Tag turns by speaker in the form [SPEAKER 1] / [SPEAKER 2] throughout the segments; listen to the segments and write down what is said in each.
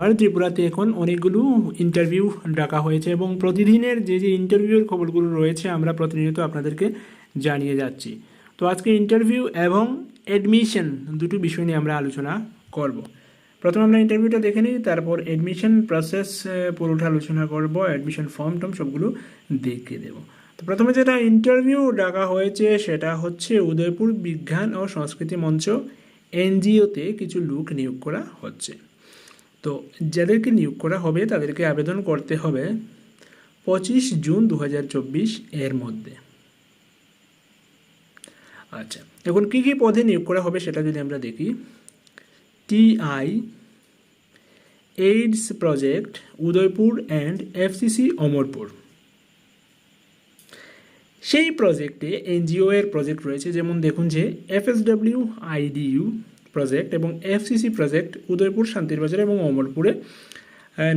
[SPEAKER 1] আর ত্রিপুরাতে এখন অনেকগুলো ইন্টারভিউ ডাকা হয়েছে এবং প্রতিদিনের যে যে ইন্টারভিউর খবরগুলো রয়েছে আমরা প্রতিনিয়ত আপনাদেরকে জানিয়ে যাচ্ছি। তো আজকে ইন্টারভিউ এবং অ্যাডমিশন দুটো বিষয় নিয়ে আমরা আলোচনা করব। প্রথমে আমরা ইন্টারভিউটা দেখে নিই, তারপর অ্যাডমিশন প্রসেস পুরোটা আলোচনা করব অ্যাডমিশন ফর্ম টর্ম সবগুলো দেখে দেব। তো প্রথমে যেটা ইন্টারভিউ ডাকা হয়েছে সেটা হচ্ছে উদয়পুর বিজ্ঞান ও সংস্কৃতি মঞ্চ এনজিওতে কিছু লোক নিয়োগ করা হচ্ছে। তো যাদেরকে নিয়োগ করা হবে, তাদেরকে আবেদন করতে হবে পঁচিশ জুন দু হাজার চব্বিশ এর মধ্যে। আচ্ছা এখন কী কী পদে নিয়োগ করা হবে সেটা যদি আমরা দেখি। TI AIDS project, Udaipur and FCC Amarpur. সেই প্রজেক্টে এনজিও এর প্রজেক্ট রয়েছে, যেমন দেখুন যে এফএসডব্লিউ, আইডিইউ প্রজেক্ট এবং এফসিসি প্রজেক্ট উদয়পুর শান্তিরবাজার এবং অমরপুরে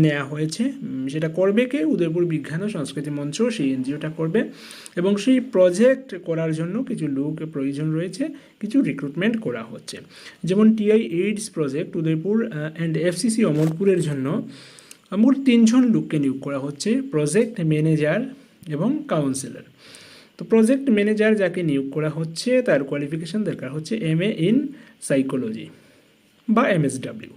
[SPEAKER 1] নেওয়া হয়েছে। সেটা করবে কে? উদয়পুর বিজ্ঞান ও সংস্কৃতি মঞ্চ, সেই এনজিওটা করবে। এবং সেই প্রজেক্ট করার জন্য কিছু লোক প্রয়োজন রয়েছে, কিছু রিক্রুটমেন্ট করা হচ্ছে। যেমন TI AIDS project Udaipur and FCC অমরপুরের জন্য মোট তিনজন লোককে নিয়োগ করা হচ্ছে প্রজেক্ট ম্যানেজার এবং কাউন্সিলর তো প্রজেক্ট ম্যানেজার যাকে নিয়োগ করা হচ্ছে, তার কোয়ালিফিকেশন দরকার হচ্ছে এম এ ইন সাইকোলজি বা এমএসডাব্লিউ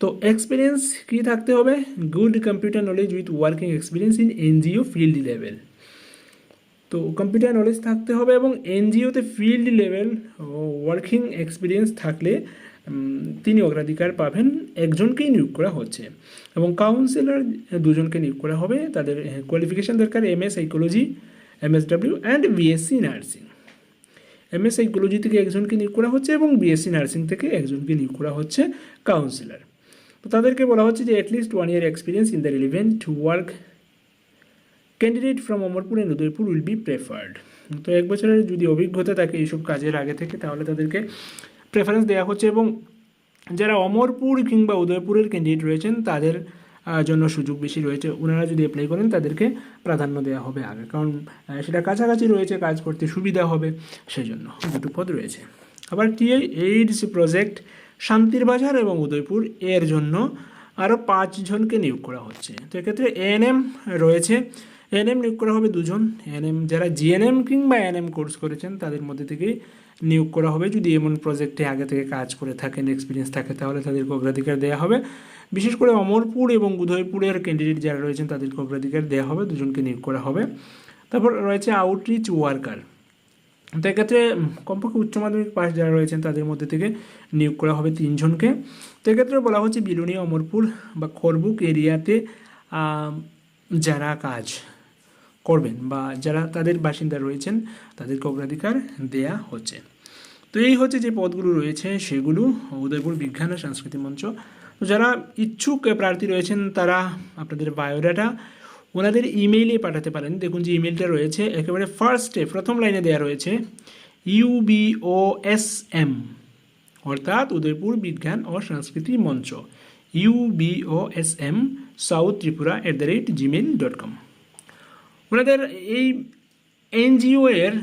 [SPEAKER 1] তো এক্সপিরিয়েন্স কী থাকতে হবে? Good computer knowledge with working experience in NGO field level তো কম্পিউটার নলেজ থাকতে হবে এবং এনজিওতে ফিল্ড লেভেল ওয়ার্কিং এক্সপিরিয়েন্স থাকলে তিনি অগ্রাধিকার পাবেন একজনকেই নিয়োগ করা হচ্ছে। এবং কাউন্সিলর দুজনকে নিয়োগ করা হবে, তাদের কোয়ালিফিকেশান দরকার M A psychology MSW and BSc nursing M S psychology থেকে একজনকে নিয়োগ করা হচ্ছে এবং বিএসসি নার্সিং থেকে একজনকে নিয়োগ করা হচ্ছে কাউন্সিলর তো তাদেরকে বলা হচ্ছে যে at least one year experience in the relevant work candidate from Amarpur and Udaipur will be preferred তো এক বছরের যদি অভিজ্ঞতা থাকে এইসব কাজের আগে থেকে, তাহলে তাদেরকে প্রেফারেন্স দেওয়া হচ্ছে এবং যারা অমরপুর কিংবা উদয়পুরের ক্যান্ডিডেট রয়েছেন, তাদের জন্য সুযোগ বেশি রয়েছে। ওনারা যদি অ্যাপ্লাই করেন, তাদেরকে প্রাধান্য দেওয়া হবে আগে। কারণ সেটা কাছাকাছি রয়েছে, কাজ করতে সুবিধা হবে সেই জন্য দুটো পদ রয়েছে। আবার টিআই এইডস প্রজেক্ট শান্তির বাজার এবং উদয়পুর, এর জন্য আরও পাঁচজনকে নিয়োগ করা হচ্ছে। তো এক্ষেত্রে এএনএম রয়েছে। এএনএম নিয়োগ করা হবে দুজন। এএনএম যারা জিএনএম কিংবা এএনএম কোর্স করেছেন, তাদের মধ্যে থেকেই নিয়োগ করা হবে। যদি এমন প্রজেক্টে আগে থেকে কাজ করে থাকেন এক্সপিরিয়েন্স থাকে, তাহলে তাদেরকে অগ্রাধিকার দেওয়া হবে। বিশেষ করে অমরপুর এবং উদয়পুরের ক্যান্ডিডেট যারা রয়েছেন, তাদেরকে অগ্রাধিকার দেওয়া হবে। দুজনকে নিয়োগ করা হবে। তারপর রয়েছে আউটরিচ ওয়ার্কার তো এক্ষেত্রে কমপক্ষে উচ্চ মাধ্যমিক পাস যারা রয়েছেন, তাদের মধ্যে থেকে নিয়োগ করা হবে তিনজনকে। তো এক্ষেত্রে বলা হচ্ছে, বিলুনিয়া, অমরপুর বা খরবুক এরিয়াতে যারা কাজ করবেন বা যারা তাদের বাসিন্দা রয়েছেন, তাদেরকে অগ্রাধিকার দেয়া হচ্ছে। তো এই হচ্ছে যে পদগুলো রয়েছে, সেগুলো উদয়পুর বিজ্ঞান ও সংস্কৃতি মঞ্চ। তো যারা ইচ্ছুক প্রার্থী রয়েছেন, তারা আপনাদের বায়োডাটা ওনাদের ইমেইলে পাঠাতে পারেন। দেখুন যে ইমেলটা রয়েছে, একেবারে ফার্স্টে প্রথম লাইনে দেওয়া রয়েছে ইউবিওএসএম অর্থাৎ উদয়পুর বিজ্ঞান ও সংস্কৃতি মঞ্চ। UBOSM south Tripura at the rate Gmail dot com ওনাদের এই এনজিও এর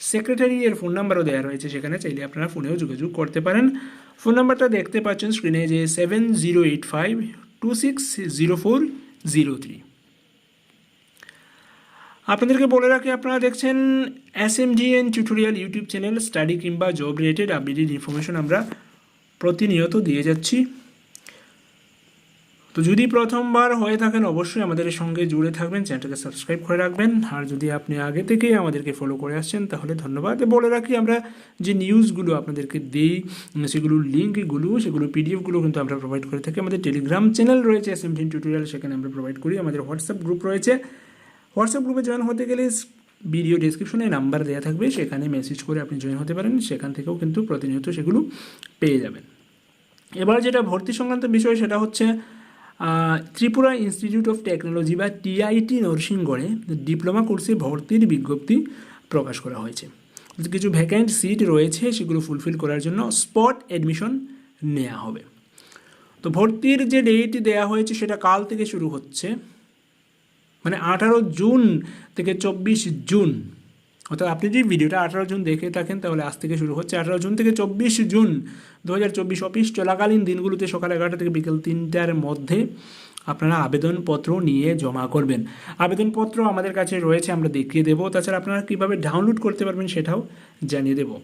[SPEAKER 1] সেক্রেটারি এর ফোন নাম্বারও দেওয়া রয়েছে সেখানে, চাইলে আপনারা ফোনেও যোগাযোগ করতে পারেন। ফোন নাম্বারটা দেখতে পাচ্ছেন স্ক্রিনে যে seven zero eight five two six zero four zero three আপনাদেরকে বলে রাখি, আপনারা দেখছেন S M G N tutorial YouTube channel study কিংবা জব রিলেটেড আপডেটেড ইনফরমেশন আমরা প্রতিনিয়ত দিয়ে যাচ্ছি। তো যদি প্রথমবার হয়ে থাকেন, অবশ্যই আমাদের সঙ্গে জুড়ে থাকবেন, চ্যানেলটাকে সাবস্ক্রাইব করে রাখবেন। আর যদি আপনি আগে থেকেই আমাদেরকে ফলো করে আসছেন, তাহলে ধন্যবাদ। বলে রাখি, আমরা যে নিউজগুলো আপনাদেরকে দিই, সেগুলোর লিঙ্কগুলো সেগুলো পিডিএফগুলো কিন্তু আমরা প্রোভাইড করে থাকি। আমাদের টেলিগ্রাম চ্যানেল রয়েছে এস এম টিউটোরিয়াল সেখানে আমরা প্রোভাইড করি। আমাদের হোয়াটসঅ্যাপ গ্রুপ রয়েছে। হোয়াটসঅ্যাপ গ্রুপে জয়েন হতে গেলে ভিডিও ডিসক্রিপশনে নাম্বার দেওয়া থাকবে। সেখানে মেসেজ করে আপনি জয়েন হতে পারেন। সেখান থেকেও কিন্তু প্রতিনিয়ত সেগুলো পেয়ে যাবেন। এবার যেটা ভর্তি সংক্রান্ত বিষয়, সেটা হচ্ছে ত্রিপুরা ইনস্টিটিউট অফ টেকনোলজি বা টিআইটি নরসিংগড়ে ডিপ্লোমা কোর্সে ভর্তির বিজ্ঞপ্তি প্রকাশ করা হয়েছে। কিছু ভ্যাকেন্ট সিট রয়েছে, সেগুলো ফুলফিল করার জন্য স্পট অ্যাডমিশন নেওয়া হবে। তো ভর্তির যে ডেট দেওয়া হয়েছে, সেটা কাল থেকে শুরু হচ্ছে। মানে আঠারো জুন থেকে চব্বিশ জুন অর্থাৎ আপনি যদি ভিডিওটা আঠারো জুন দেখে থাকেন, তাহলে আজ থেকে শুরু হচ্ছে আঠারো জুন থেকে চব্বিশ জুন দু হাজার চব্বিশ অফিস। চলাকালীন দিনগুলোতে সকাল এগারোটা থেকে বিকেল তিনটার মধ্যে আপনারা আবেদনপত্র নিয়ে জমা করবেন। আবেদনপত্র আমাদের কাছে রয়েছে, আমরা দেখিয়ে দেবো। তাছাড়া আপনারা কীভাবে ডাউনলোড করতে পারবেন সেটাও জানিয়ে দেবো।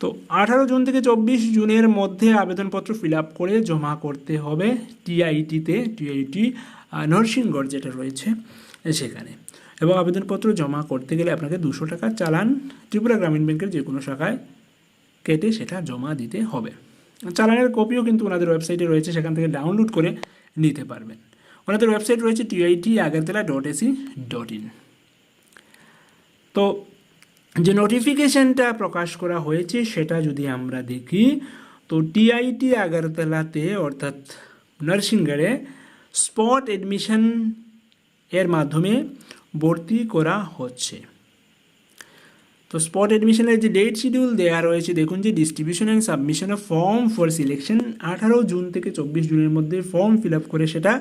[SPEAKER 1] তো আঠারো জুন থেকে চব্বিশ জুনের মধ্যে আবেদনপত্র ফিল আপ করে জমা করতে হবে। টিআইটিতে, টিআইটি নরসিংগড় যেটা রয়েছে, সেখানে। এবং আবেদনপত্র জমা করতে গেলে আপনাকে দুশো টাকা চালান। ত্রিপুরা গ্রামীণ ব্যাংকের যে কোনো শাখায় কেটে সেটা জমা দিতে হবে। চালানের কপিও কিন্তু ওনাদের ওয়েবসাইটে রয়েছে, সেখান থেকে ডাউনলোড করে নিতে পারবেন। ওনাদের ওয়েবসাইট রয়েছে TIT Agartala dot AC dot in. তো যে নোটিফিকেশনটা প্রকাশ করা হয়েছে, সেটা যদি আমরা দেখি, তো টিআইটি আগরতলাতে, অর্থাৎ নার্সিংগড়ে স্পট এডমিশন এর মাধ্যমে ভর্তি করা হচ্ছে। তো স্পট অ্যাডমিশনের যে ডেট শিডিউল দেওয়া রয়েছে, দেখুন যে distribution and submission of form for selection আঠারো জুন থেকে চব্বিশ জুনের মধ্যে ফর্ম ফিল আপ করে সেটা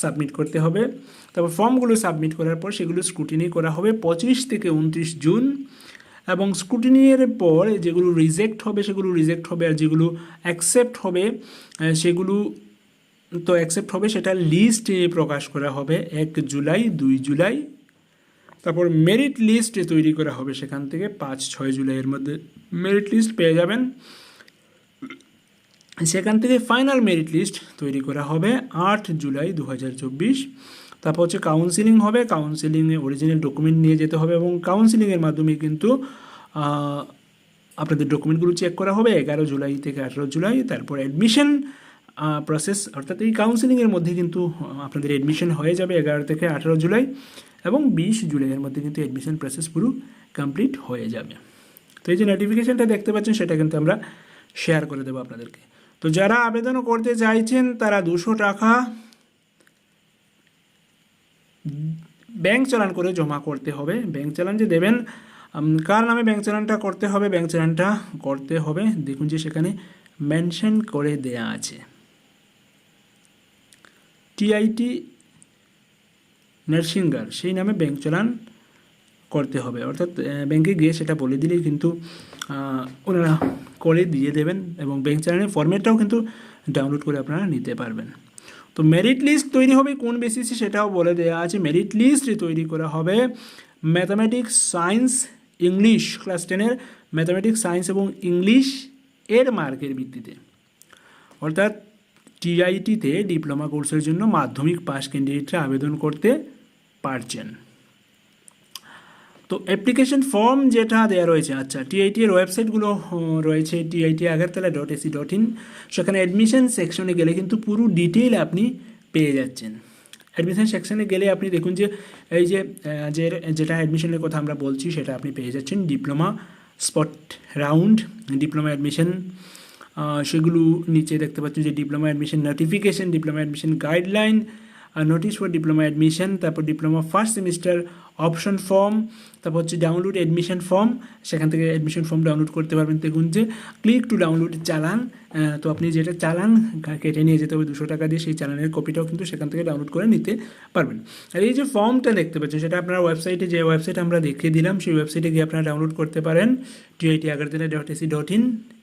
[SPEAKER 1] সাবমিট করতে হবে। তারপর ফর্মগুলো সাবমিট করার পর সেগুলো স্ক্রুটিনি করা হবে পঁচিশ থেকে উনত্রিশ জুন এবং স্ক্রুটিনির পর যেগুলো রিজেক্ট হবে, সেগুলো রিজেক্ট হবে আর যেগুলো অ্যাকসেপ্ট হবে সেগুলো তো অ্যাকসেপ্ট হবে, সেটা লিস্ট প্রকাশ করা হবে এক জুলাই, দুই জুলাই তারপর মেরিট লিস্ট তৈরি করা হবে সেখান থেকে পাঁচ, ছয় জুলাইয়ের মধ্যে মেরিট লিস্ট পেয়ে যাবেন। সেখান থেকে ফাইনাল মেরিট লিস্ট তৈরি করা হবে আট জুলাই দু হাজার চব্বিশ। তারপর হচ্ছে কাউন্সিলিং হবে কাউন্সিলিংয়ে অরিজিনাল ডকুমেন্ট নিয়ে যেতে হবে এবং কাউন্সিলিংয়ের মাধ্যমে কিন্তু আপনাদের ডকুমেন্টগুলো চেক করা হবে এগারো জুলাই থেকে আঠেরো জুলাই। তারপর অ্যাডমিশন প্রসেস অর্থাৎ এই কাউন্সিলিংয়ের মধ্যে কিন্তু আপনাদের অ্যাডমিশন হয়ে যাবে এগারো থেকে আঠেরো জুলাই। এবং বিশ জুলাইয়ের মধ্যে কিন্তু অ্যাডমিশন প্রসেস পুরো কমপ্লিট হয়ে যাবে। তো এই যে নোটিফিকেশনটা দেখতে পাচ্ছেন, সেটা কিন্তু আমরা শেয়ার করে দেবো আপনাদেরকে। তো যারা আবেদন করতে চাইছেন, তারা দুশো টাকা ব্যাংক চালান করে জমা করতে হবে। ব্যাংক চালান যে দেবেন কার নামে ব্যাংক চালানটা করতে হবে? ব্যাংক চালানটা করতে হবে। দেখুন যে সেখানে মেনশন করে দেয়া আছে। টিআইটি নার্সিংগার সেই নামে ব্যাংক চালান করতে হবে। অর্থাৎ ব্যাংকে গিয়ে সেটা বলে দিলেই কিন্তু ওনারা করে দিয়ে দেবেন এবং ব্যাংক চালানের ফর্মেটটাও কিন্তু ডাউনলোড করে আপনারা নিতে পারবেন। তো মেরিট লিস্ট তৈরি হবে কোন বেসিসে সেটাও বলে দেওয়া আছে। মেরিট লিস্ট তৈরি করা হবে ম্যাথামেটিক্স সায়েন্স ইংলিশ ক্লাস টেনের ম্যাথামেটিক্স সায়েন্স এবং ইংলিশ এর মার্কের ভিত্তিতে। অর্থাৎ টিআইটিতে ডিপ্লোমা কোর্সের জন্য মাধ্যমিক পাস ক্যান্ডিডেটরা আবেদন করতে পারছেন। তো অ্যাপ্লিকেশন ফর্ম যেটা দেওয়া রয়েছে আচ্ছা টিআইটি এর ওয়েবসাইটগুলো রয়েছে TIT Agartala dot AC dot in সেখানে অ্যাডমিশন সেকশনে গেলে কিন্তু পুরো ডিটেইল আপনি পেয়ে যাচ্ছেন। অ্যাডমিশন সেকশনে গেলে আপনি দেখুন যে, এই যে যেটা অ্যাডমিশনের কথা আমরা বলছি, সেটা আপনি পেয়ে যাচ্ছেন। Diploma spot round diploma admission সেগুলো নিচে দেখতে পাচ্ছেন যে diploma admission notification diploma admission guideline notice for diploma admission তারপর diploma first semester option form তারপর হচ্ছে ডাউনলোড অ্যাডমিশন ফর্ম সেখান থেকে অ্যাডমিশন ফর্ম ডাউনলোড করতে পারবেন দেখুন যে ক্লিক টু ডাউনলোড চালান তো আপনি যেটা চালান কেটে নিয়ে যেতে হবে দুশো টাকা দিয়ে, সেই চালানের কপিটাও কিন্তু সেখান থেকে ডাউনলোড করে নিতে পারবেন। আর এই যে ফর্মটা দেখতে পাচ্ছেন, সেটা আপনার ওয়েবসাইটে যে ওয়েবসাইট আমরা দেখিয়ে দিলাম, সেই ওয়েবসাইটে গিয়ে আপনারা ডাউনলোড করতে পারেন TIT Agartala dot AC dot in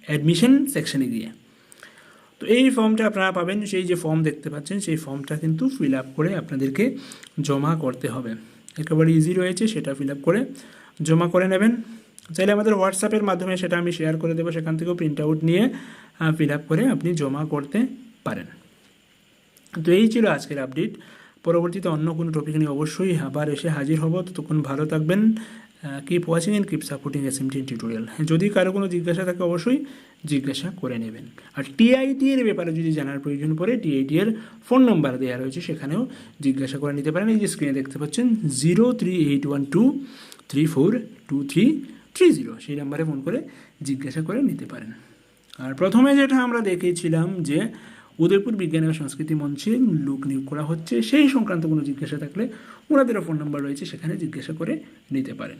[SPEAKER 1] admission সেকশনে গিয়ে। তো এই ফর্মটা আপনারা পাবেন, সেই যে ফর্ম দেখতে পাচ্ছেন, সেই ফর্মটা কিন্তু ফিল আপ করে আপনাদেরকে জমা করতে হবে। একেবারে ইজি রয়েছে, সেটা ফিল আপ করে জমা করে নেবেন। চাইলে আমাদের হোয়াটসঅ্যাপের মাধ্যমে সেটা আমি শেয়ার করে দেবো, সেখান থেকেও প্রিন্ট আউট নিয়ে ফিল আপ করে আপনি জমা করতে পারেন। তো এই ছিল আজকের আপডেট পরবর্তীতে অন্য কোনো টপিক নিয়ে অবশ্যই আবার এসে হাজির হব। ততক্ষণ ভালো থাকবেন। Keep watching and keep supporting S M T tutorial যদি কারও কোনো জিজ্ঞাসা থাকে, অবশ্যই জিজ্ঞাসা করে নেবেন। আর টিআইটি এর ব্যাপারে যদি জানার প্রয়োজন পড়ে টিআইটি এর ফোন নাম্বার দেওয়া রয়েছে, সেখানেও জিজ্ঞাসা করে নিতে পারেন। এই যে স্ক্রিনে দেখতে পাচ্ছেন zero three eight one two three four two three three zero সেই নাম্বারে ফোন করে জিজ্ঞাসা করে নিতে পারেন। আর প্রথমে যেটা আমরা দেখেছিলাম যে উদয়পুর বিজ্ঞান ও সংস্কৃতি মঞ্চে লোক নিয়োগ করা হচ্ছে, সেই সংক্রান্ত কোনো জিজ্ঞাসা থাকলে ওনাদেরও ফোন নাম্বার রয়েছে, সেখানে জিজ্ঞাসা করে নিতে পারেন।